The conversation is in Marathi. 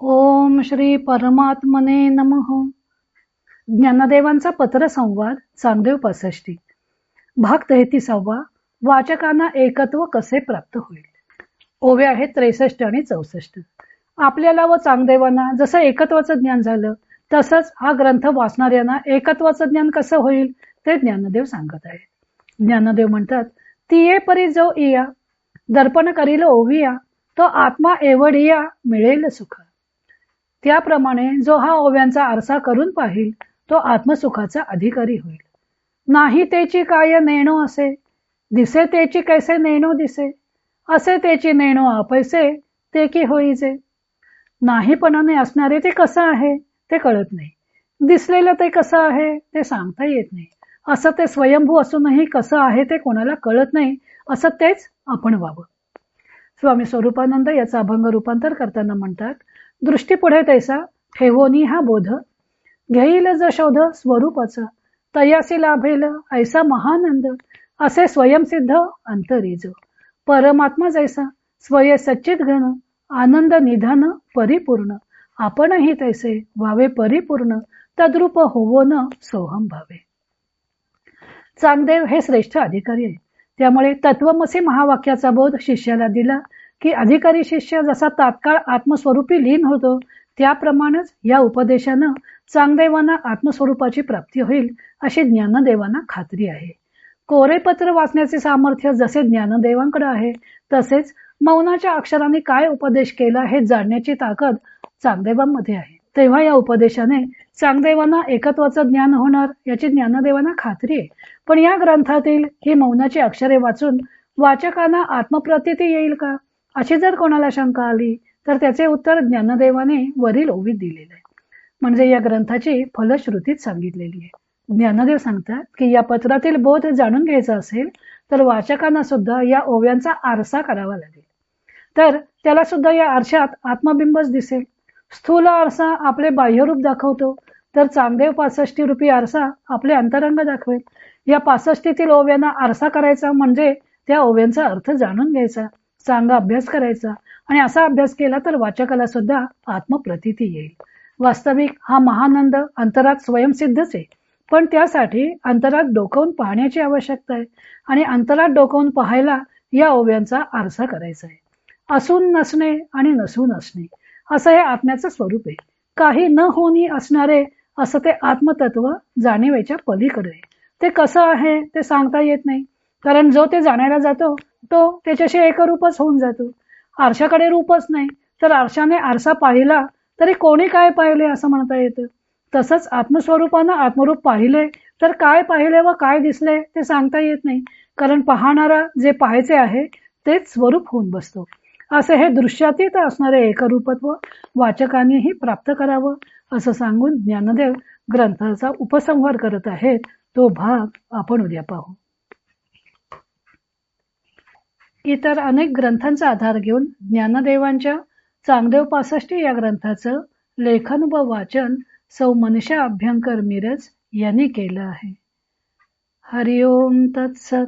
ओम श्री परमात्मने नमः. ज्ञानदेवांचा पत्रसंवाद चांगदेव पासष्टी. भाग तेहतीसावा वाचकांना एकत्व कसे प्राप्त होईल? ओवे आहेत त्रेसष्ट आणि चौसष्ट. आपल्याला व चांगदेवांना जसं एकत्वाचं ज्ञान झालं तसंच हा ग्रंथ वाचणाऱ्यांना एकत्वाचं ज्ञान कसं होईल ते ज्ञानदेव सांगत आहेत. ज्ञानदेव म्हणतात तिये परी जो इया दर्पण करील ओविया तो आत्मा एवढिया मिळेल सुख त्याप्रमाणे जो हा ओव्यांचा आरसा करून पाहिल तो आत्मसुखाचा अधिकारी होईल. नाही त्याची काय नेणो असे? दिसे त्याची कैसे नेणो दिसे? असे त्याची नेणो आपैसे ते की होईजे? नाहीपणाने असणारे ते कसं आहे ते कळत नाही. दिसलेलं ते कसं आहे ते सांगता येत नाही. असं ते स्वयंभू असूनही कसं आहे ते कोणाला कळत नाही असं तेच आपण व्हावं. स्वामी स्वरूपानंद याचा अभंग रूपांतर करताना म्हणतात दृष्टी पुढे तैसा ठेवोनी हा बोध. घेईल ज शोध स्वरूपाचा तयासी लाभेल ऐसा महानंद असे स्वयंसिद्ध अंतरीज. परमात्मा जैसा स्वय सच्चित घन आनंद निधान परिपूर्ण. आपणही तैसे व्हावे परिपूर्ण तद्रूप होवो न सोहम भावे. चांगदेव हे श्रेष्ठ अधिकारी आहे त्यामुळे तत्वमसी महावाक्याचा बोध शिष्याला दिला की अधिकारी शिष्य जसा तात्काळ आत्मस्वरूपी लीन होतो त्याप्रमाणेच या उपदेशानं चांगदेवांना आत्मस्वरूपाची प्राप्ती होईल अशी ज्ञानदेवांना खात्री आहे. कोरे पत्र वाचण्याचे सामर्थ्य जसे ज्ञानदेवांकडे आहे तसेच मौनाच्या अक्षरांनी काय उपदेश केला हे जाणण्याची ताकद चांगदेवांमध्ये आहे. तेव्हा या उपदेशाने चांगदेवांना एकत्वाचं ज्ञान होणार याची ज्ञानदेवांना खात्री आहे. पण या ग्रंथातील ही मौनाची अक्षरे वाचून वाचकांना आत्मप्रतिती येईल का? अशी जर कोणाला शंका आली तर त्याचे उत्तर ज्ञानदेवाने वरील ओवीत दिलेले. आहे म्हणजे या ग्रंथाची फलश्रुतीत सांगितलेली आहे. ज्ञानदेव सांगतात की या पत्रातील बोध जाणून घ्यायचा असेल तर वाचकांना सुद्धा या ओव्यांचा आरसा करावा लागेल. तर त्याला सुद्धा या आरशात आत्मबिंबच दिसेल. स्थूल आरसा आपले बाह्यरूप दाखवतो तर चांगदेव पासष्टी रुपी आरसा आपले अंतरंग दाखवेल. या पासष्टीतील ओव्यांना आरसा करायचा म्हणजे त्या ओव्यांचा अर्थ जाणून घ्यायचा. चांगला अभ्यास करायचा. आणि असा अभ्यास केला तर वाचकाला सुद्धा आत्मप्रतिती येईल. वास्तविक हा महानंद अंतरात स्वयंसिद्धच आहे. पण त्यासाठी अंतरात डोकवून पाहण्याची आवश्यकता आहे. आणि अंतरात डोकवून पाहायला या ओव्यांचा आरसा करायचा आहे. असून नसणे आणि नसून असणे असं हे आत्म्याचं स्वरूप आहे. काही न होणी असणारे असं ते आत्मतत्व जाणीवेच्या पलीकडे ते कसं आहे ते सांगता येत नाही. कारण जो ते जाणायला जातो तो त्याच्याशी एकरूपच होऊन जातो. आरशाकडे रूपच नाही तर आरशाने आरसा पाहिला तरी कोणी काय पाहिले असं म्हणता येतं. तसंच आत्मस्वरूपानं आत्मरूप पाहिले तर काय पाहिले व काय दिसले ते सांगता येत नाही कारण पाहणारा जे पाहायचे आहे तेच स्वरूप होऊन बसतो. असे हे दृश्यातीत असणारे एकरूपत्व वाचकांनीही प्राप्त करावं असं सांगून ज्ञानदेव ग्रंथाचा उपसंहार करत आहेत. तो भाग आपण उद्या पाहू. इतर अनेक ग्रंथांचा आधार घेऊन ज्ञानदेवांच्या चांगदेव पासष्टी या ग्रंथाचं लेखन व वाचन सौ मनीषा अभ्यंकर मिरज यांनी केलं आहे. हरिओम तत्सत.